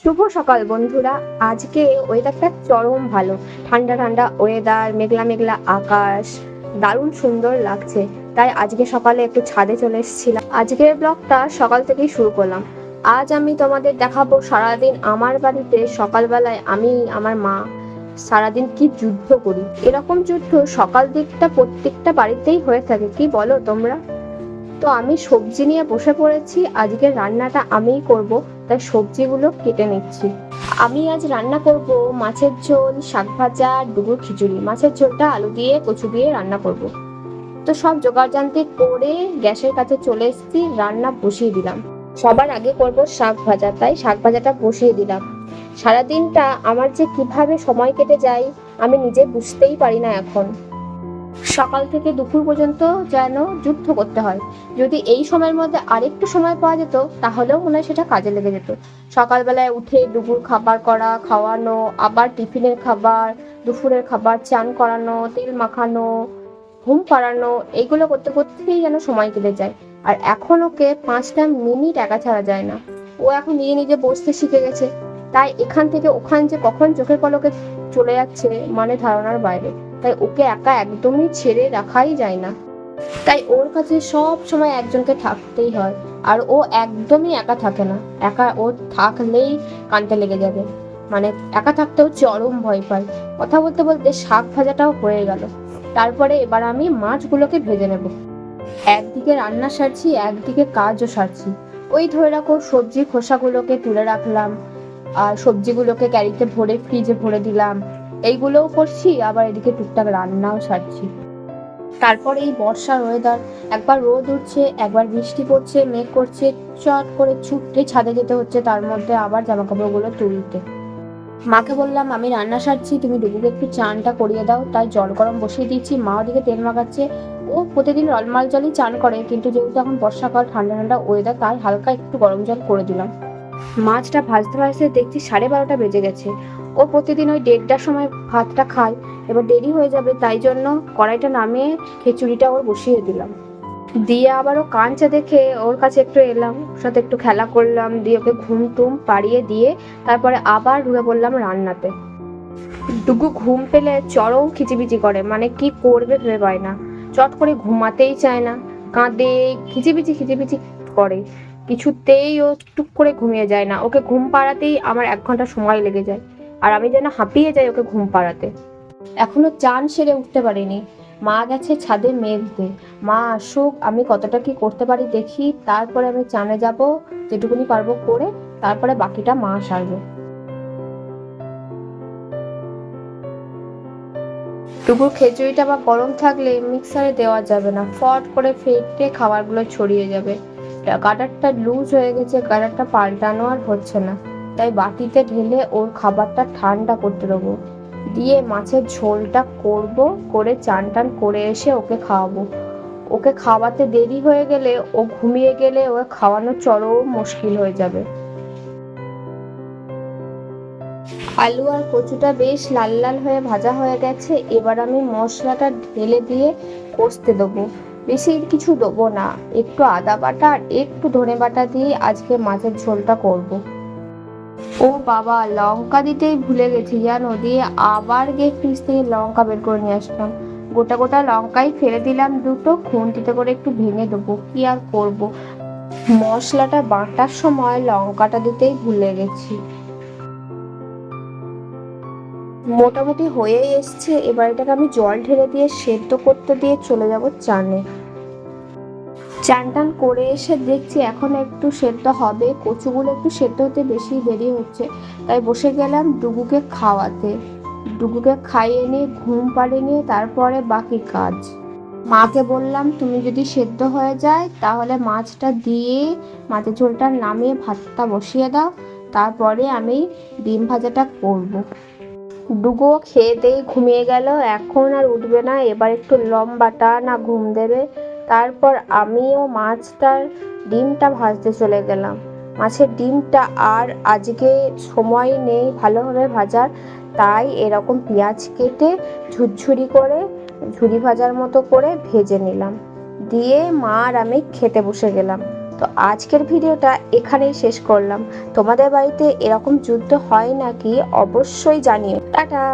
শুভ সকাল বন্ধুরা। আজকে ওয়েদারটা চরম ভালো। ঠান্ডা ঠান্ডা ওয়েদার মেঘলা মেঘলা আকাশ, দারুণ সুন্দর লাগছে। তাই আজকে সকালে একটু ছাদে চলে এসেছিলাম। আজকের ব্লগটা সকাল থেকেই শুরু করলাম। আজ আমি তোমাদের দেখাবো সারাদিন আমার বাড়িতে সকালবেলায় আমি, আমার মা, সারাদিন কি যুদ্ধ করি। এরকম যুদ্ধ সকাল দিকটা প্রত্যেকটা বাড়িতেই হয়ে থাকে, কি বলো তোমরা? তো আমি সবজি নিয়ে বসে পড়েছি। আজকে রান্নাটা আমিই করব। তাই সবজিগুলো কেটে নিচ্ছি। আমি আজ রান্না করব মাছের ঝোল, শাক ভাজা ডুগুর খিচুড়ি। মাছের ঝোলটা আলু দিয়ে, কচু দিয়ে রান্না করব। তো সব জোগাড়জান্তি করে গ্যাসের কাছে চলে এসেছি, রান্না বসিয়ে দিলাম। সবার আগে করব শাক ভাজা, তাই শাক ভাজাটা বসিয়ে দিলাম। সারাদিনটা আমার যে কীভাবে সময় কেটে যায়, আমি নিজে বুঝতেই পারি না এখন। সকাল থেকে দুপুর পর্যন্ত যেন যুদ্ধ করতে হয়। যদি এই সময়ের মধ্যে আরেকটু সময় পাওয়া যেত, তাহলেও মনে হয় সেটা কাজে লেগে যেত। সকালবেলায় উঠে দুপুর খাবার করা, খাওয়ানো, আবার টিফিনের খাবার, দুপুরের খাবার, চান করানো, তেল মাখানো, ঘুম পাড়ানো এইগুলো করতে করতেই যেন সময় কেটে যায়। আর এখন ওকে পাঁচটা মিনিট একা ছাড়া যায় না। ও এখন নিজে নিজে বসতে শিখে গেছে। তাই এখান থেকে ওখান যে কখন চোখের পলকে চলে যাচ্ছে মানে ধারণার বাইরে। তাই ওকে একা একদমই ছেড়ে রাখাই যায় না। তাই ওর কাছে সব সময় একজনকে থাকতেই হয়, আর ও একদমই একা থাকে না। একা ও থাকলেই কানতে লেগে যাবে। মানে একা থাকতেও চরম ভয় পায়। কথা বলতে বলতে শাক ভাজাটাও হয়ে গেল। তারপরে এবার আমি মাছগুলোকে ভেজে নেব। একদিকে রান্না সারছি, একদিকে কাজও সারছি। ওই ধরে রাখো, সবজি খোসাগুলোকে তুলে রাখলাম, আর সবজিগুলোকে ক্যারিতে ভরে ফ্রিজে ভরে দিলাম। এইগুলোও করছি, আবার এদিকে টুকটাক রান্নাও সারছি। তারপর এই বর্ষার ওয়েদার একবার রোদ উঠছে, একবার বৃষ্টি পড়ছে, মেঘ করছে, চট করে ছুটতে ছাদে যেতে হচ্ছে, তার মধ্যে আবার জামা কাপড়গুলো তুলতে। মাকে বললাম, আমি রান্না সারছি, তুমি ডুবুকে একটু চানটা করিয়ে দাও। তাই জল গরম বসিয়ে দিচ্ছি মা ওদিকে তেল মাখাচ্ছে। ও প্রতিদিন রলমাল জলই চান করে, কিন্তু যেহেতু এখন বর্ষাকাল, ঠান্ডা ঠান্ডা ওয়েদার তাই হালকা একটু গরম জল করে দিলাম। মাছটা ভাজতে ভাজতে দেখছি সাড়ে বারোটা বেজে গেছে। ও প্রতিদিন ওই দেড়টার সময় ভাতটা খায়, এবার দেরি হয়ে যাবে, তাই জন্য কড়াইটা নামিয়ে খিচুড়িটা ওর বসিয়ে দিলাম। দিয়ে আবারও কাঞ্চা দেখে ওর কাছে একটু এলাম, ওর সাথে একটু খেলা করলাম, দিয়ে ওকে ঘুম টুম পাড়িয়ে দিয়ে তারপরে আবার ঢুকে পড়লাম রান্নাতে। ডুগু ঘুম পেলে চরম খিচিবিচি করে মানে কি করবে ভেবে পায় না। চট করে ঘুমাতেই চায় না, কাঁদে, খিচিবিচি খিচিবিচি করে। কিছুতেই ও টুক করে ঘুমিয়ে যায় না। ওকে ঘুম পাড়াতেই আমার এক ঘণ্টা সময় লেগে যায়। আর আমি যেন হাঁপিয়ে যাই ওকে ঘুম পাড়াতে। এখনও চান সেরে উঠতে পারিনি। মা গেছে ছাদে মেঘতে মা, আসুক, আমি কতটা কি করতে পারি দেখি। তারপরে আমি চানে যাব, যেটুকুনি পারব করে, তারপরে বাকিটা মা সারবে। টুকুর খিচুড়িটা বা গরম থাকলে মিক্সারে দেওয়া যাবে না। ফট করে ফেটে খাবারগুলো ছড়িয়ে যাবে। গাডারটা লুজ হয়ে গেছে গাডারটা পাল্টানো আর হচ্ছে না। তাই বাটিতে ঢেলে ওর খাবারটা ঠান্ডা করতে দেবো। দিয়ে মাছের ঝোলটা করব, করে চান টান করে এসে ওকে খাওয়াবো। ওকে খাওয়াতে দেরি হয়ে গেলে, ও ঘুমিয়ে গেলে ওকে খাওয়ানো চরম মুশকিল হয়ে যাবে। আলু আর কচুটা বেশ লাল লাল হয়ে ভাজা হয়ে গেছে। এবার আমি মশলাটা ঢেলে দিয়ে কষতে দেবো। বেশি কিছু দেবো না। একটু আদা বাটা আর একটু ধনে বাটা দিয়ে আজকে মাছের ঝোলটা করব। ও বাবা, লঙ্কা দিতেই ভুলে গেছি জানো? দিয়ে আবার গিয়ে ফ্রিজ থেকে লঙ্কা বের করে নিয়ে আসলাম। গোটা গোটা লঙ্কাই ফেলে দিলাম দুটো, খুন্তিতে করে একটু ভেঙে দেবো। কি আর করব। মশলাটা বাটার সময় লঙ্কাটা দিতেই ভুলে গেছি। মোটামুটি হয়েই এসছে। এবার এটাকে আমি জল ঢেলে দিয়ে সেদ্ধ করতে দিয়ে চলে যাব চানে। চান টান করে এসে দেখছি এখন একটু সেদ্ধ হবে, কচুগুলো একটু সেদ্ধ হতে বেশি দেরি হচ্ছে। তাই বসে গেলাম ডুগুকে খাওয়াতে। ডুগুকে খাইয়ে নিয়ে, ঘুম পাড়ে নিয়ে, তারপরে বাকি কাজ। মাকে বললাম, তুমি যদি সেদ্ধ হয়ে যায়, তাহলে মাছটা দিয়ে মাছের ঝোলটা নামিয়ে ভাতটা বসিয়ে দাও। তারপরে আমি ডিম ভাজাটা করব। ডুগো খেয়ে দিয়ে ঘুমিয়ে গেল। এখন আর উঠবে না। এবার একটু লম্বাটা না ঘুম দেবে। তারপর আমিও মাছটার ডিমটা ভাজতে চলে গেলাম। মাছের ডিমটা আর আজকে সময় নেই ভালোভাবে ভাজার, তাই এরকম পেঁয়াজ কেটে ঝুরঝুরি করে, ঝুরি ভাজার মতো করে ভেজে নিলাম। দিয়ে মা আর আমি খেতে বসে গেলাম। তো আজকের ভিডিওটা এখানেই শেষ করলাম। তোমাদের বাড়িতে এরকম যুদ্ধ হয় নাকি অবশ্যই জানিও। টাটা!